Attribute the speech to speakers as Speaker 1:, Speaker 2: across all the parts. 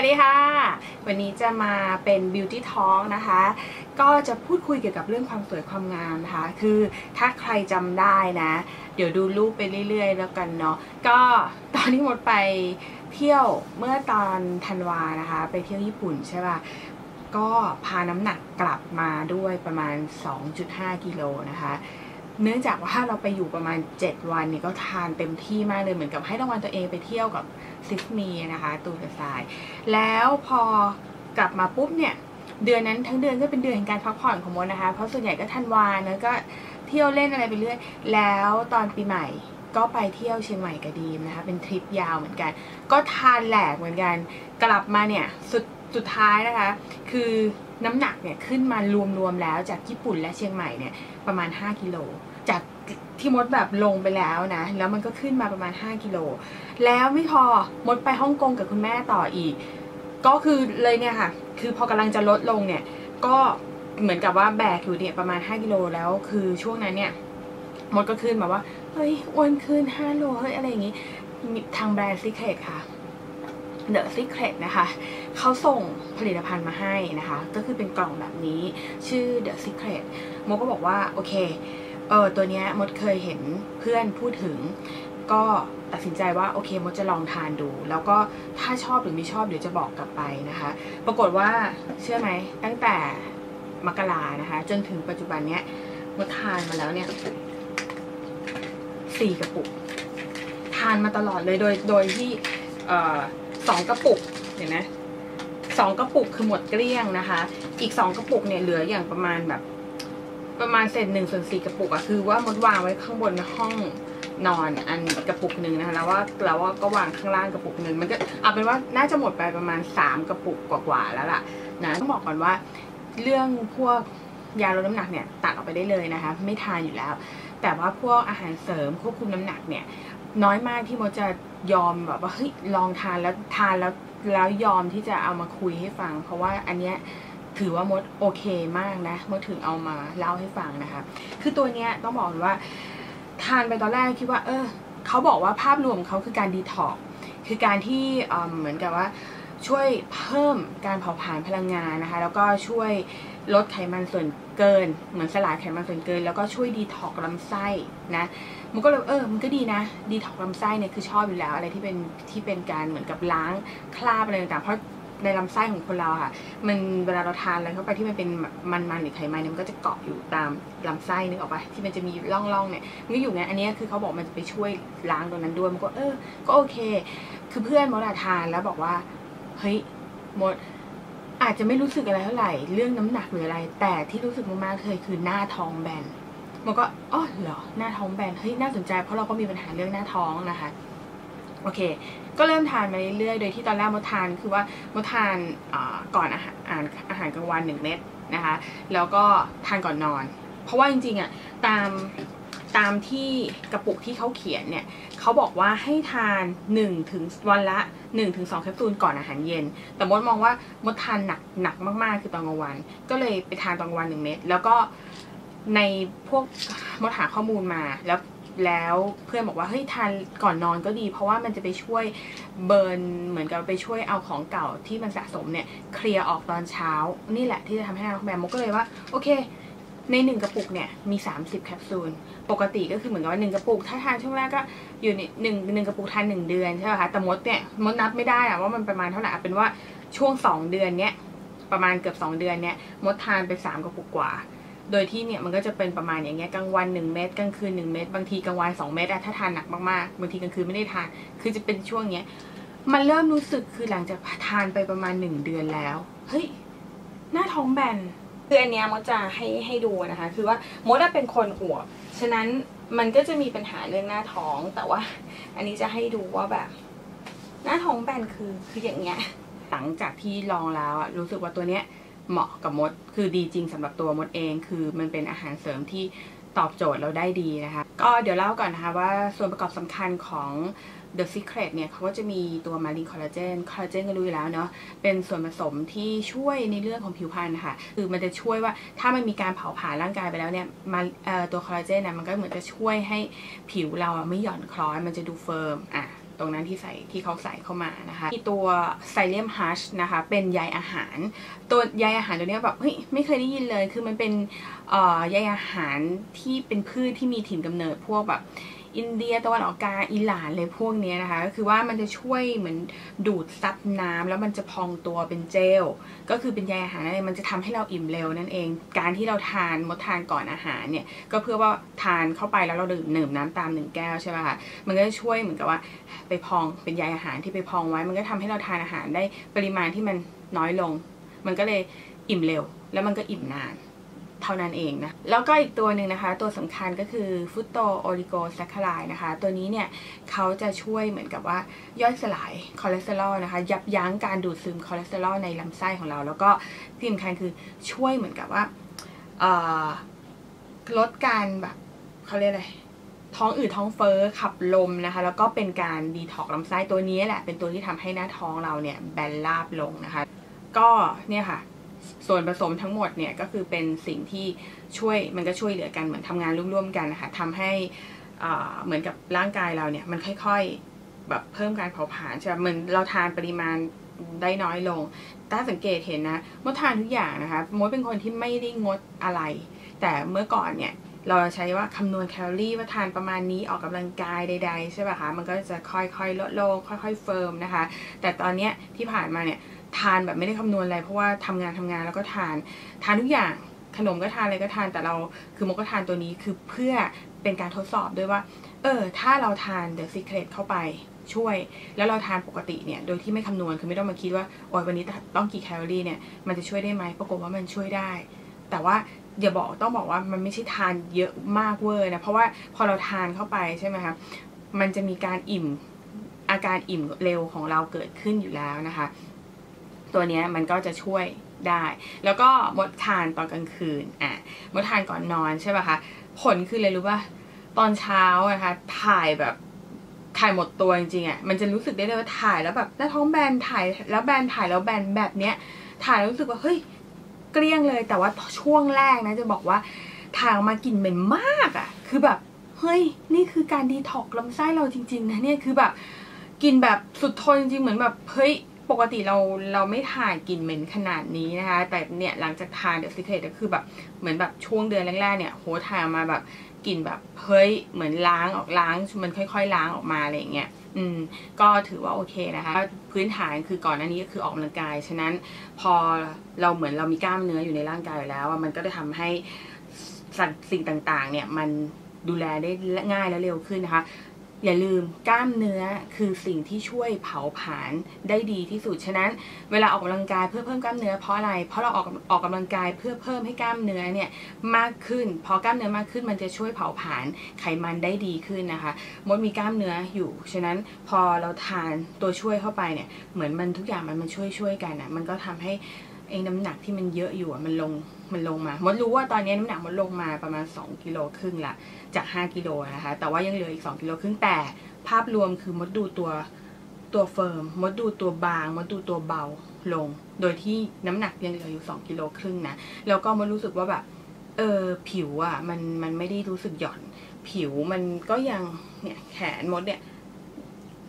Speaker 1: วัสดีค่ะ วันนี้จะมาเป็น Beauty Talk นะคะ ก็จะพูดคุยเกี่ยวกับเรื่องความสวยความงามนะคะ คือถ้าใครจำได้นะ เดี๋ยวดูรูปไปเรื่อยๆ แล้วกันเนาะ ก็ตอนที่หมดไปเที่ยวเมื่อตอนธันวานะคะ ไปเที่ยวญี่ปุ่นใช่ป่ะ ก็พาน้ำหนักกลับมาด้วยประมาณ 2.5 กิโลนะคะเนื่องจากว่าเราไปอยู่ประมาณ 7 วันเนี่ยก็ทานเต็มที่มากเลยเหมือนกับให้รางวัลตัวเองไปเที่ยวกับ ซิสมีนะคะตูนทรายแล้วพอกลับมาปุ๊บเนี่ยเดือนนั้นทั้งเดือนก็เป็นเดือนแห่งการพักผ่อนของมดนะคะ เพราะส่วนใหญ่ก็ธันวาเนอะก็เที่ยวเล่นอะไรไปเรื่อย แล้วตอนปีใหม่ก็ไปเที่ยวเชียงใหม่กับดีมนะคะ เป็นทริปยาวเหมือนกัน ก็ทานแหลกเหมือนกัน กลับมาเนี่ยสุดสุดท้ายนะคะ คือน้ำหนักเนี่ยขึ้นมารวมๆแล้วจากญี่ปุ่นและเชียงใหม่เนี่ยประมาณ 5 กิโลจาก ที่มดแบบลงไปแล้วนะ แล้วมันก็ขึ้นมาประมาณ 5 กิโล แล้วไม่พอมดไปฮ่องกงกับคุณแม่ต่ออีก ก็คือเลยเนี่ยค่ะ คือพอกำลังจะลดลงเนี่ย ก็เหมือนกับว่าแบกอยู่เนี่ยประมาณ 5 กิโลแล้ว คือช่วงนั้นเนี่ยมดก็ขึ้นมาว่า เฮ้ยอ้วนขึ้น5โล เฮ้ยอะไรอย่างงี้ ทางแบรนด์ซิเคตค่ะ The Secret นะคะ เขาส่งผลิตภัณฑ์มาให้นะคะ ก็คือเป็นกล่องแบบนี้ชื่อ The Secret มดก็บอกว่า โอเค เออตัวเนี้ยมดเคยเห็นเพื่อนพูดถึง ก็ตัดสินใจว่าโอเคมดจะลองทานดู แล้วก็ถ้าชอบหรือไม่ชอบเดี๋ยวจะบอกกลับไปนะคะ ปรากฏว่าเชื่อไหมตั้งแต่มกรานะคะ จนถึงปัจจุบันเนี้ยมดทานมาแล้วเนี่ยสี่กระปุก ทานมาตลอดเลยโดยโดยที่สองกระปุกเห็นไหมสองกระปุกคือหมดเกลี้ยงนะคะ อีกสองกระปุกเนี่ยเหลืออย่างประมาณแบบ ประมาณเศษหนึ่งส่วนสี่กระปุกอะคือว่ามดวางไว้ข้างบนห้องนอนอันกระปุกหนึ่งนะคะแล้วว่าแล้วว่าก็วางข้างล่างกระปุกหนึ่งมันก็เอาเป็นว่าน่าจะหมดไปประมาณสามกระปุกกว่าๆแล้วล่ะนะต้องบอกก่อนว่าเรื่องพวกยาลดน้ำหนักเนี่ยตัดออกไปได้เลยนะคะ ไม่ทานอยู่แล้ว แต่ว่าพวกอาหารเสริมควบคุมน้ำหนักเนี่ยน้อยมากที่มดจะยอมแบบว่าเฮ้ยลองทานแล้วทานแล้วแล้วยอมที่จะเอามาคุยให้ฟัง เพราะว่าอันเนี้ย ถือว่ามดโอเคมากนะมดถึงเอามาเล่าให้ฟังนะคะ คือตัวเนี้ยต้องบอกเลยว่า ทานไปตอนแรกคิดว่า เออเขาบอกว่าภาพรวมเขาคือการดีท็อกคือการที่เออเหมือนกับว่าช่วยเพิ่มการเผาผลาญพลังงานนะคะ แล้วก็ช่วยลดไขมันส่วนเกิน เหมือนสลายไขมันส่วนเกิน แล้วก็ช่วยดีท็อกลำไส้นะมันก็เลยเออมันก็ดีนะดีท็อกลำไส้เนี่ยคือชอบอยู่แล้วอะไรที่เป็นที่เป็นการเหมือนกับล้างคราบอะไรต่างๆเพราะ ในลำไส้ของคนเราค่ะ มันเวลาเราทานอะไรเข้าไปที่มันเป็นมันๆหรือไขมันเนี่ยมันก็จะเกาะอยู่ตามลำไส้นึกออกปะที่มันจะมีร่องๆเนี่ยมันก็อยู่ไงอันนี้คือเขาบอกมันจะไปช่วยล้างตรงนั้นด้วยมันก็เออ ก็โอเค คือเพื่อนมดทานแล้วบอกว่า เฮ้ยมดอาจจะไม่รู้สึกอะไรเท่าไหร่เรื่องน้ำหนักหรืออะไร แต่ที่รู้สึกมากๆเคยคือหน้าท้องแบนมันก็อ๋อเหรอหน้าท้องแบนเฮ้ยน่าสนใจเพราะเราก็มีปัญหาเรื่องหน้าท้องนะคะ โอเค ก็เริ่มทานมาเรื่อยๆ โดยที่ตอนแรกมดทานคือว่ามดทานก่อนอาหารอาหารกลางวันหนึ่งเม็ดนะคะ แล้วก็ทานก่อนนอน เพราะว่าจริงๆอะตามตามที่กระปุกที่เขาเขียนเนี่ยเขาบอกว่าให้ทาน1ถึงวันละ1ถึง2แคปซูลก่อนอาหารเย็น แต่มดมองว่ามดทานหนักหนักมากๆ คือตอนกลางวัน ก็เลยไปทานตอนกลางวันหนึ่งเม็ดแล้วก็ในพวกมดหาข้อมูลมาแล้ว แล้วเพื่อนบอกว่าเฮ้ยทานก่อนนอนก็ดี เพราะว่ามันจะไปช่วยเบิร์นเหมือนกับไปช่วยเอาของเก่าที่มันสะสมเนี่ยเคลียร์ออกตอนเช้า นี่แหละที่จะทำให้เราแบบมดก็เลยว่าโอเค ในหนึ่งกระปุกเนี่ยมี 30 แคปซูล ปกติก็คือเหมือนกับว่าหนึ่งกระปุก ถ้าทานช่วงแรกก็อยู่ในหนึ่งหนึ่งกระปุกทานหนึ่งเดือนใช่ไหมคะแต่มดเนี่ยมดนับไม่ได้อะว่ามันประมาณเท่าไหร่เป็นว่าช่วงสองเดือนเนี้ยประมาณเกือบสองเดือนเนี้ยมดทานไปสามกระปุกกว่า โดยที่เนี่ยมันก็จะเป็นประมาณอย่างเงี้ยกลางวัน 1 เม็ดกลางคืน 1 เม็ดบางทีกลางวัน 2 เม็ดอะถ้าทานหนักมากๆบางทีกลางคืนไม่ได้ทาน คือจะเป็นช่วงเนี้ยมันเริ่มรู้สึกคือหลังจากทานไปประมาณ 1 เดือนแล้วเฮ้ยหน้าท้องแบนคืออันเนี้ยมดจะให้ให้ดูนะคะ คือว่ามดเป็นคนอวบฉะนั้นมันก็จะมีปัญหาเรื่องหน้าท้องแต่ว่า อันนี้จะให้ดูว่าแบบ หน้าท้องแบนคือคืออย่างเงี้ยหลังจากที่ลองแล้วอะรู้สึกว่าตัวเนี้ย เหมาะกับมด คือดีจริงสำหรับตัวมดเอง คือมันเป็นอาหารเสริมที่ตอบโจทย์เราได้ดีนะคะ ก็เดี๋ยวเล่าก่อนนะคะว่าส่วนประกอบสำคัญของ The Secret เนี่ยเขาก็จะมีตัวมารีนคอลลาเจนคอลลาเจนก็รู้อยู่แล้วเนาะเป็นส่วนผสมที่ช่วยในเรื่องของผิวพรรณค่ะ คือมันจะช่วยว่าถ้ามันมีการเผาผลาญร่างกายไปแล้วเนี่ยมาตัวคอลลาเจนเนี่ยมันก็เหมือนจะช่วยให้ผิวเราไม่หย่อนคล้อยมันจะดูเฟิร์มอะ ตรงนั้นที่ใส่ที่เขาใส่เข้ามานะคะมีตัวไซเลียมฮัชนะคะเป็นใยอาหาร ตัวใยอาหารตัวนี้แบบเฮ้ยไม่เคยได้ยินเลย คือมันเป็นใยอาหารที่เป็นพืชที่มีถิ่นกำเนิดพวกแบบ อินเดียตะวันออกกลางอิหร่านเลยพวกนี้นะคะ ก็คือว่ามันจะช่วยเหมือนดูดซับน้ำแล้วมันจะพองตัวเป็นเจล ก็คือเป็นใยอาหารนั่นเองมันจะทำให้เราอิ่มเร็วนั่นเอง การที่เราทานมดทานก่อนอาหารเนี่ยก็เพื่อว่าทานเข้าไปแล้วเราดื่มหนึ่มน้ำตามหนึ่งแก้วใช่ไหมคะมันก็จะช่วยเหมือนกับว่าไปพองเป็นใยอาหารที่ไปพองไว้ มันก็ทำให้เราทานอาหารได้ปริมาณที่มันน้อยลง มันก็เลยอิ่มเร็ว แล้วมันก็อิ่มนาน เท่านั้นเองนะ แล้วก็อีกตัวหนึ่งนะคะ ตัวสำคัญก็คือฟุตโตโอลิโกแซคคารายนะคะ ตัวนี้เนี่ยเขาจะช่วยเหมือนกับว่าย่อยสลายคอเลสเตอรอลนะคะ ยับยั้งการดูดซึมคอเลสเตอรอลในลำไส้ของเรา แล้วก็ที่สำคัญคือช่วยเหมือนกับว่าลดการแบบเขาเรียกอะไรท้องอืดท้องเฟ้อขับลมนะคะ แล้วก็เป็นการดีท็อกลำไส้ตัวนี้แหละ เป็นตัวที่ทำให้หน้าท้องเราเนี่ยแบนราบลงนะคะ ก็เนี่ยค่ะ ส่วนผสมทั้งหมดเนี่ยก็คือเป็นสิ่งที่ช่วยมันก็ช่วยเหลือกันเหมือนทำงานร่วมๆกันนะคะทำให้เหมือนกับร่างกายเราเนี่ยมันค่อยๆแบบเพิ่มการเผาผลาญใช่ไหมเหมือนเราทานปริมาณได้น้อยลงถ้าสังเกตเห็นนะมดทานทุกอย่างนะคะมดเป็นคนที่ไม่ได้งดอะไร แต่เมื่อก่อนเนี่ยเราใช้ว่าคำนวณแคลอรี่ว่าทานประมาณนี้ออกกำลังกายใดๆใช่ป่ะคะมันก็จะค่อยๆลดลงค่อยๆเฟิร์มนะคะ แต่ตอนนี้ที่ผ่านมาเนี่ย ทานแบบไม่ได้คำนวณอะไร เพราะว่าทำงานทำงานแล้วก็ทาน ทานทุกอย่างขนมก็ทานอะไรก็ทานแต่เราคือมก็ทานตัวนี้คือเพื่อเป็นการทดสอบด้วยว่า เออ ถ้าเราทาน The Secret เข้าไปช่วย แล้วเราทานปกติเนี่ยโดยที่ไม่คำนวณคือไม่ต้องมาคิดว่าโอ้ยวันนี้ต้องกี่แคลอรี่เนี่ยมันจะช่วยได้ไหมปรากฏว่ามันช่วยได้ แต่ว่าอย่าบอกต้องบอกว่ามันไม่ใช่ทานเยอะมากเวอร์นะเพราะว่าพอเราทานเข้าไปใช่ไหมคะมันจะมีการอิ่มอาการอิ่มเร็วของเราเกิดขึ้นอยู่แล้วนะคะ ตัวนี้มันก็จะช่วยได้ แล้วก็มดทานตอนกลางคืนอะมดทานก่อนนอนใช่ป่ะคะผลคืออะไรรู้ป่ะตอนเช้านะคะถ่ายแบบถ่ายหมดตัวจริงๆอะมันจะรู้สึกได้เลยว่าถ่ายแล้วแบบหน้าท้องแบนถ่ายแล้วแบนถ่ายแล้วแบนแบบเนี้ยถ่ายแล้วรู้สึกว่าเฮ้ยเกลี้ยงเลยแต่ว่าช่วงแรกนะจะบอกว่าถ่ายออกมากลิ่นเหม็นมากอะ คือแบบเฮ้ยนี่คือการดีท็อกลำไส้เราจริง ๆ นะเนี่ยคือแบบกินแบบสุดทนจริงๆเหมือนแบบเฮ้ย ปกติเราเราไม่ทานกลิ่นเหม็นขนาดนี้นะคะ แต่เนี่ยหลังจากทานเดอะซิเคทก็คือแบบเหมือนแบบช่วงเดือนแรกๆเนี่ยโหทานมาแบบกลิ่นแบบเฮ้ยเหมือนล้างออกล้างมันค่อย ๆ ล้างออกมาอะไรอย่างเงี้ยอืมก็ถือว่าโอเคนะคะ พื้นฐานคือก่อนหน้านี้ก็คือออกกำลังกาย ฉะนั้นพอเราเหมือนเรามีกล้ามเนื้ออยู่ในร่างกายอยู่แล้วมันก็จะทำให้สิ่งต่างๆ เนี่ยมันดูแลได้ง่ายและเร็วขึ้นนะคะ อย่าลืมกล้ามเนื้อคือสิ่งที่ช่วยเผาผลาญได้ดีที่สุด ฉะนั้นเวลาออกกำลังกายเพื่อเพิ่มกล้ามเนื้อเพราะอะไร เพราะเราออกออกกำลังกายเพื่อเพิ่มให้กล้ามเนื้อเนี่ยมากขึ้น พอกล้ามเนื้อมากขึ้นมันจะช่วยเผาผลาญไขมันได้ดีขึ้นนะคะมดมีกล้ามเนื้ออยู่ ฉะนั้นพอเราทานตัวช่วยเข้าไปเนี่ยเหมือนมันทุกอย่างมันมันช่วยช่วยกันอะมันก็ทำให้ เองน้ำหนักที่มันเยอะอยู่มันลงมันลงมามดรู้ว่าตอนนี้น้ำหนักมันลงมาประมาณ 2กิโลครึ่งละจาก 5กิโลนะคะแต่ว่ายังเหลืออีก 2กิโลครึ่งแต่ภาพรวมคือมดดูตัวตัวเฟิร์มมดดูตัวบางมดดูตัวเบาลง โดยที่น้ำหนักยังเหลืออยู่สองกิโลครึ่งนะแล้วก็มดรู้สึกว่าแบบเออผิวอะ่ะมันมันไม่ได้รู้สึกหย่อน ผิวมันก็ยังเนี่ยแขนมดเนี่ย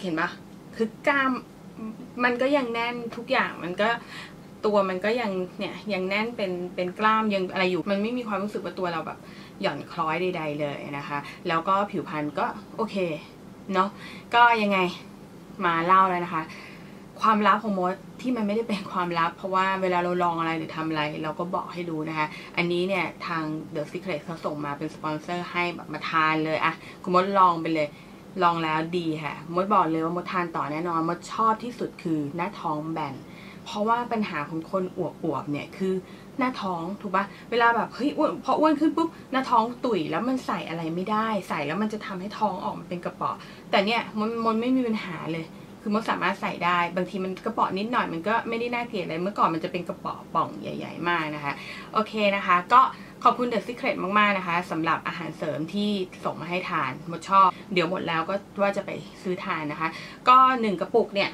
Speaker 1: เห็นปะคือกล้ามมันก็ยังแน่นทุกอย่างมันก็ ตัวมันก็ยังเนี่ยยังแน่นเป็นเป็นกล้ามยังอะไรอยู่ มันไม่มีความรู้สึกว่าตัวเราแบบหย่อนคล้อยใด ๆ เลยนะคะ แล้วก็ผิวพรรณก็โอเคเนาะก็ยังไงมาเล่าแล้วนะคะ ความลับของมดที่มันไม่ได้เป็นความลับ เพราะว่าเวลาเราลองอะไรหรือทำอะไร เราก็บอกให้ดูนะคะ อันนี้เนี่ยทาง The Secret เขาส่งมาเป็นสปอนเซอร์ให้แบบมาทานเลยอะคุณมดลองไปเลยลองแล้วดีค่ะ มดบอกเลยว่ามดทานต่อแน่นอน มดชอบที่สุดคือหน้าท้องแบน เพราะว่าปัญหาของคนอ้วบๆเนี่ยคือหน้าท้องถูกปะเวลาแบบเฮ้ยอ้วนพออ้วนขึ้นปุ๊บหน้าท้องตุ๋ยแล้วมันใส่อะไรไม่ได้ ใส่แล้วมันจะทำให้ท้องออกมาเป็นกระป๋อแต่เนี่ยมันมันไม่มีปัญหาเลยคือมันสามารถใส่ได้ บางทีมันกระป๋อนิดหน่อยมันก็ไม่ได้น่าเกลียดอะไรเมื่อก่อนมันจะเป็นกระป๋อป่องใหญ่ ๆ มากนะคะ โอเคนะคะ ก็ขอบคุณ The Secret มาก ๆ นะคะสำหรับอาหารเสริมที่ส่งมาให้ทานหมดชอบ เดี๋ยวหมดแล้วก็ว่าจะไปซื้อทานนะคะ ก็หนึ่งกระปุกเนี่ย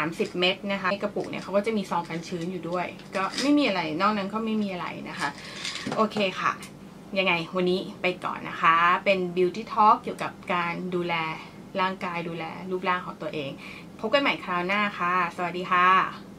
Speaker 1: 30 เม็ดนะคะในกระปุกเนี่ยเขาก็จะมีซองกันชื้นอยู่ด้วย ก็ไม่มีอะไรนอกนั้นก็ไม่มีอะไรนะคะ โอเคค่ะ ยังไงวันนี้ไปก่อนนะคะ เป็น beauty talk เกี่ยวกับการดูแลร่างกายดูแลรูปร่างของตัวเอง พบกันใหม่คราวหน้าค่ะ สวัสดีค่ะ